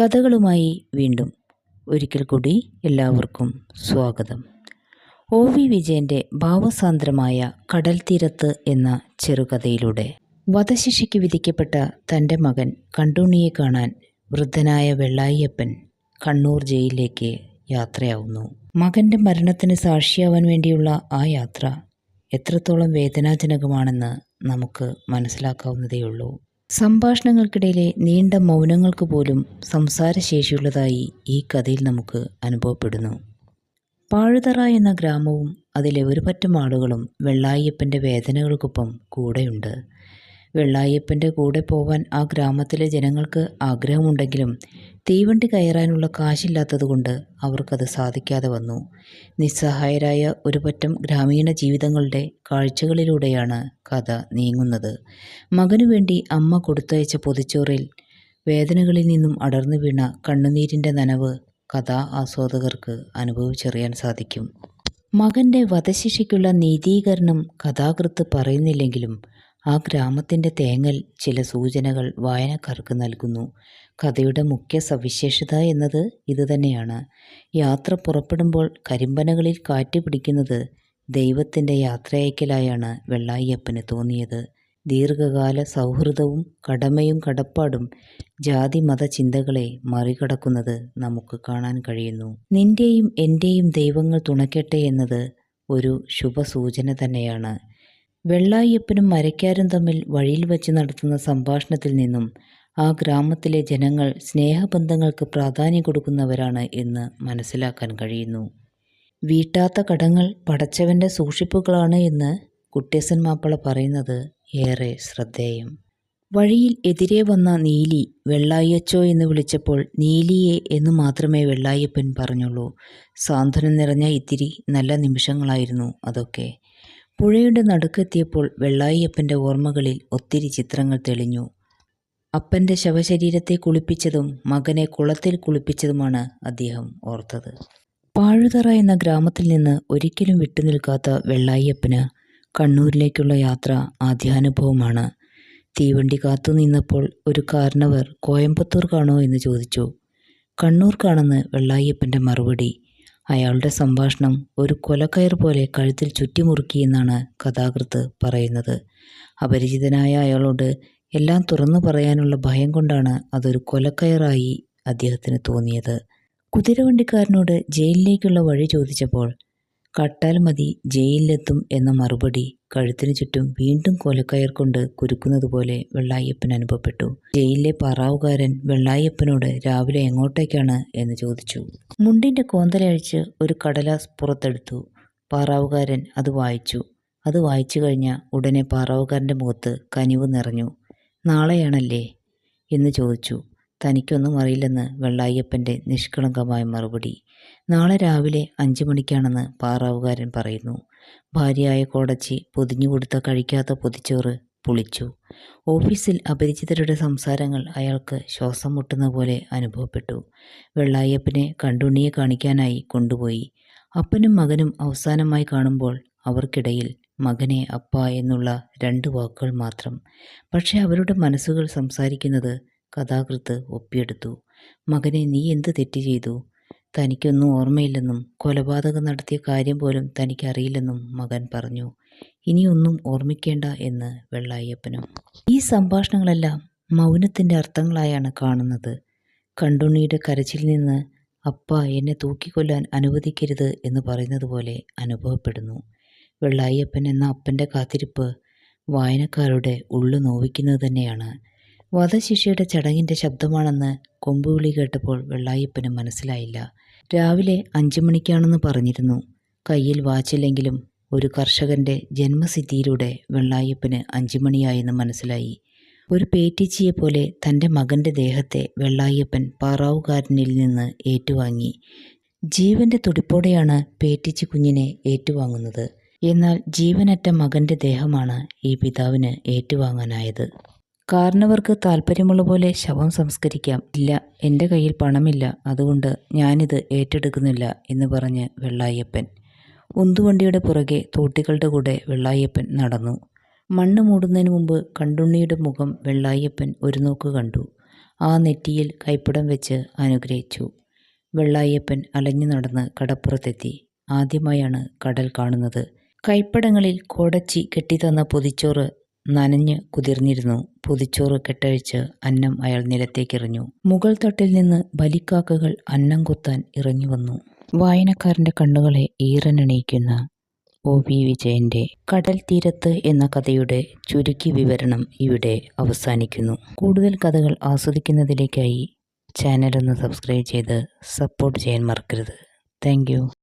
കഥകളുമായി വീണ്ടും ഒരിക്കൽ കൂടി എല്ലാവർക്കും സ്വാഗതം. ഒ വി വിജയന്റെ ഭാവസാന്ദ്രമായ കടൽ തീരത്ത് എന്ന ചെറുകഥയിലൂടെ വധശിക്ഷയ്ക്ക് വിധിക്കപ്പെട്ട തന്റെ മകൻ കണ്ടുണ്ണിയെ കാണാൻ വൃദ്ധനായ വെള്ളായിയപ്പൻ കണ്ണൂർ ജയിലിലേക്ക് യാത്രയാവുന്നു. മകന്റെ മരണത്തിന് സാക്ഷിയാവാൻ വേണ്ടിയുള്ള ആ യാത്ര എത്രത്തോളം വേദനാജനകമാണെന്ന് നമുക്ക് മനസ്സിലാക്കാവുന്നതേയുള്ളൂ. സംഭാഷണങ്ങൾക്കിടയിലെ നീണ്ട മൗനങ്ങൾക്ക് പോലും സംസാരശേഷിയുള്ളതായി ഈ കഥയിൽ നമുക്ക് അനുഭവപ്പെടുന്നു. പാഴുതറ എന്ന ഗ്രാമവും അതിലെ ഒരു പറ്റം ആളുകളും വെള്ളായിയപ്പന്റെ വേദനകൾക്കൊപ്പം കൂടെയുണ്ട്. വെള്ളായിയപ്പന്റെ കൂടെ പോവാൻ ആ ഗ്രാമത്തിലെ ജനങ്ങൾക്ക് ആഗ്രഹമുണ്ടെങ്കിലും തീവണ്ടി കയറാനുള്ള കാശില്ലാത്തതുകൊണ്ട് അവർക്കത് സാധിക്കാതെ വന്നു. നിസ്സഹായരായ ഒരു പറ്റം ഗ്രാമീണ ജീവിതങ്ങളുടെ കാഴ്ചകളിലൂടെയാണ് കഥ നീങ്ങുന്നത്. മകനു വേണ്ടി അമ്മ കൊടുത്തയച്ച പൊതിച്ചോറിൽ വേദനകളിൽ നിന്നും അടർന്നു വീണ കണ്ണുനീരിന്റെ നനവ് കഥാ ആസ്വാദകർക്ക് അനുഭവിച്ചറിയാൻ സാധിക്കും. മകന്റെ വധശിക്ഷയ്ക്കുള്ള നീതീകരണം കഥാകൃത്ത് പറയുന്നില്ലെങ്കിലും ആ ഗ്രാമത്തിന്റെ തേങ്ങൽ ചില സൂചനകൾ വായനക്കാർക്ക് നൽകുന്നു. കഥയുടെ മുഖ്യ സവിശേഷത എന്നത് ഇതുതന്നെയാണ് യാത്ര പുറപ്പെടുമ്പോൾ കരിമ്പനകളിൽ കാറ്റ് പിടിക്കുന്നത് ദൈവത്തിന്റെ യാത്രയക്കലായാണ് വെള്ളായിയപ്പന് തോന്നിയത്. ദീർഘകാല സൗഹൃദവും കടമയും കടപ്പാടും ജാതി മത ചിന്തകളെ മറികടക്കുന്നത് നമുക്ക് കാണാൻ കഴിയുന്നു. നിന്റെയും എന്റെയും ദൈവങ്ങൾ തുണക്കട്ടെ എന്നത് ഒരു ശുഭസൂചന തന്നെയാണ്. വെള്ളായിയപ്പനും മരക്കാരും തമ്മിൽ വഴിയിൽ വച്ച് നടത്തുന്ന സംഭാഷണത്തിൽ നിന്നും ആ ഗ്രാമത്തിലെ ജനങ്ങൾ സ്നേഹബന്ധങ്ങൾക്ക് പ്രാധാന്യം കൊടുക്കുന്നവരാണ് എന്ന് മനസ്സിലാക്കാൻ കഴിയുന്നു. വീട്ടാത്ത കടങ്ങൾ പടച്ചവന്റെ സൂക്ഷിപ്പുകളാണ് എന്ന് കുട്ടിയസൻ മാപ്പിള പറയുന്നത് ഏറെ ശ്രദ്ധേയം. വഴിയിൽ എതിരെ വന്ന നീലി വെള്ളായച്ചോ എന്ന് വിളിച്ചപ്പോൾ നീലിയെ എന്ന് മാത്രമേ വെള്ളായപ്പൻ പറഞ്ഞുള്ളൂ. സാന്ത്വനം നിറഞ്ഞ ഇത്തിരി നല്ല നിമിഷങ്ങളായിരുന്നു അതൊക്കെ. പുഴയുടെ നടുക്കെത്തിയപ്പോൾ വെള്ളായിയപ്പന്റെ ഓർമ്മകളിൽ ഒത്തിരി ചിത്രങ്ങൾ തെളിഞ്ഞു. അപ്പന്റെ ശവശരീരത്തെ കുളിപ്പിച്ചതും മകനെ കുളത്തിൽ കുളിപ്പിച്ചതുമാണ് അദ്ദേഹം ഓർത്തത്. പാഴുതറ എന്ന ഗ്രാമത്തിൽ നിന്ന് ഒരിക്കലും വിട്ടുനിൽക്കാത്ത വെള്ളായിയപ്പന് കണ്ണൂരിലേക്കുള്ള യാത്ര ആദ്യാനുഭവമാണ്. തീവണ്ടി കാത്തു നിന്നപ്പോൾ ഒരു കാരണവർ കോയമ്പത്തൂർ കാണോ എന്ന് ചോദിച്ചു. കണ്ണൂർ കണ്ണൂർക്കാണെന്ന് വെള്ളായിയപ്പന്റെ മറുപടി അയാളുടെ സംഭാഷണം ഒരു കൊലക്കയർ പോലെ കഴുത്തിൽ ചുറ്റിമുറുക്കിയെന്നാണ് കഥാകൃത്ത് പറയുന്നത്. അപരിചിതനായ അയാളോട് എല്ലാം തുറന്നു പറയാനുള്ള ഭയം കൊണ്ടാണ് അതൊരു കൊലക്കയറായി അദ്ദേഹത്തിന് തോന്നിയത്. കുതിരവണ്ടിക്കാരനോട് ജയിലിലേക്കുള്ള വഴി ചോദിച്ചപ്പോൾ കട്ടാൽ മതി ജയിലിലെത്തും എന്ന മറുപടി കഴുത്തിനു ചുറ്റും വീണ്ടും കൊലക്കയർ കൊണ്ട് കുരുക്കുന്നത് പോലെ വെള്ളായപ്പൻ അനുഭവപ്പെട്ടു. ജയിലിലെ പാറാവുകാരൻ വെള്ളായപ്പനോട് രാവിലെ എങ്ങോട്ടേക്കാണ് എന്ന് ചോദിച്ചു. മുണ്ടിന്റെ കോന്തലഴിച്ച് ഒരു കടലാസ് പുറത്തെടുത്തു. പാറാവുകാരൻ അത് വായിച്ചു. അത് വായിച്ചു കഴിഞ്ഞ ഉടനെ പാറാവുകാരന്റെ മുഖത്ത് കനിവ് നിറഞ്ഞു. നാളെയാണല്ലേ? എന്ന് ചോദിച്ചു. തനിക്കൊന്നും അറിയില്ലെന്ന് വെള്ളായപ്പന്റെ നിഷ്കളങ്കമായ മറുപടി. നാളെ രാവിലെ അഞ്ചു മണിക്കാണെന്ന് പാറാവുകാരൻ പറയുന്നു. ഭാര്യയായ കോടച്ചി പൊതിഞ്ഞു കൊടുത്ത കഴിക്കാത്ത പൊതിച്ചോറ് പുളിച്ചു. ഓഫീസിൽ അപരിചിതരുടെ സംസാരങ്ങൾ അയാൾക്ക് ശ്വാസം മുട്ടുന്ന പോലെ അനുഭവപ്പെട്ടു. വെള്ളായപ്പനെ കണ്ടുണ്ണിയെ കാണിക്കാനായി കൊണ്ടുപോയി. അപ്പനും മകനും അവസാനമായി കാണുമ്പോൾ അവർക്കിടയിൽ മകനെ അപ്പ എന്നുള്ള രണ്ട് വാക്കുകൾ മാത്രം. പക്ഷേ അവരുടെ മനസ്സുകൾ സംസാരിക്കുന്നത് കഥാകൃത്ത് ഒപ്പിയെടുത്തു. മകനെ നീ എന്ത് തെറ്റ് ചെയ്തു? തനിക്കൊന്നും ഓർമ്മയില്ലെന്നും കൊലപാതകം നടത്തിയ കാര്യം പോലും തനിക്കറിയില്ലെന്നും മകൻ പറഞ്ഞു. ഇനിയൊന്നും ഓർമ്മിക്കേണ്ട എന്ന് വെള്ളായപ്പനും. ഈ സംഭാഷണങ്ങളെല്ലാം മൗനത്തിന്റെ അർത്ഥങ്ങളായാണ് കാണുന്നത്. കണ്ടുണ്ണിയുടെ കരച്ചിൽ നിന്ന് അപ്പ എന്നെ തൂക്കിക്കൊല്ലാൻ അനുവദിക്കരുത് എന്ന് പറയുന്നത് പോലെ അനുഭവപ്പെടുന്നു. വെള്ളായപ്പൻ എന്ന അപ്പന്റെ കാത്തിരിപ്പ് വായനക്കാരുടെ ഉള്ളു നോവിക്കുന്നത് തന്നെയാണ്. വധശിഷ്യയുടെ ചടങ്ങിന്റെ ശബ്ദമാണെന്ന് കൊമ്പുവിളി കേട്ടപ്പോൾ വെള്ളായപ്പന് മനസ്സിലായില്ല. രാവിലെ അഞ്ചു മണിക്കാണെന്ന് പറഞ്ഞിരുന്നു. കയ്യിൽ വാച്ചില്ലെങ്കിലും ഒരു കർഷകന്റെ ജന്മസിദ്ധിയിലൂടെ വെള്ളായപ്പന് അഞ്ചു മണിയായെന്ന് മനസ്സിലായി. ഒരു പേറ്റിച്ചിയെ പോലെ തന്റെ മകന്റെ ദേഹത്തെ വെള്ളായപ്പൻ പാറാവുകാരനിൽ നിന്ന് ഏറ്റുവാങ്ങി. ജീവന്റെ തുടിപ്പോടെയാണ് പേറ്റിച്ചി കുഞ്ഞിനെ ഏറ്റുവാങ്ങുന്നത്. എന്നാൽ ജീവനറ്റ മകന്റെ ദേഹമാണ് ഈ പിതാവിന് ഏറ്റുവാങ്ങാനായത്. കാരണവർക്ക് താല്പര്യമുള്ള പോലെ ശവം സംസ്കരിക്കാം. ഇല്ല എന്റെ കയ്യിൽ പണമില്ല. അതുകൊണ്ട് ഞാനിത് ഏറ്റെടുക്കുന്നില്ല എന്ന് പറഞ്ഞ് വെള്ളായപ്പൻ. ഉന്തുവണ്ടിയുടെ പുറകെ തോട്ടികളുടെ കൂടെ വെള്ളായപ്പൻ നടന്നു. മണ്ണ് മൂടുന്നതിന് മുമ്പ് കണ്ടുണ്ണിയുടെ മുഖം വെള്ളായപ്പൻ ഒരു നോക്ക് കണ്ടു. ആ നെറ്റിയിൽ കൈപ്പടം വെച്ച് അനുഗ്രഹിച്ചു. വെള്ളായപ്പൻ അലഞ്ഞു നടന്ന് കടപ്പുറത്തെത്തി. ആദ്യമായാണ് കടൽ കാണുന്നത്. കൈപ്പടങ്ങളിൽ കോടച്ചി കെട്ടിത്തന്ന പൊതിച്ചോറ് നനഞ്ഞ് കുതിർന്നിരുന്നു. പുതിച്ചോറ് കെട്ടഴിച്ച് അന്നം അയാൾ നിലത്തേക്കെറിഞ്ഞു. മുകൾ തട്ടിൽ നിന്ന് ബലിക്കാക്കകൾ അന്നം കുത്താൻ ഇറങ്ങി വന്നു. വായനക്കാരന്റെ കണ്ണുകളെ ഈറനണിയിക്കുന്ന ഒ. വി വിജയന്റെ കടൽ തീരത്ത് എന്ന കഥയുടെ ചുരുക്കി വിവരണം ഇവിടെ അവസാനിക്കുന്നു. കൂടുതൽ കഥകൾ ആസ്വദിക്കുന്നതിലേക്കായി ചാനലൊന്ന് സബ്സ്ക്രൈബ് ചെയ്ത് സപ്പോർട്ട് ചെയ്യാൻ മറക്കരുത്. താങ്ക്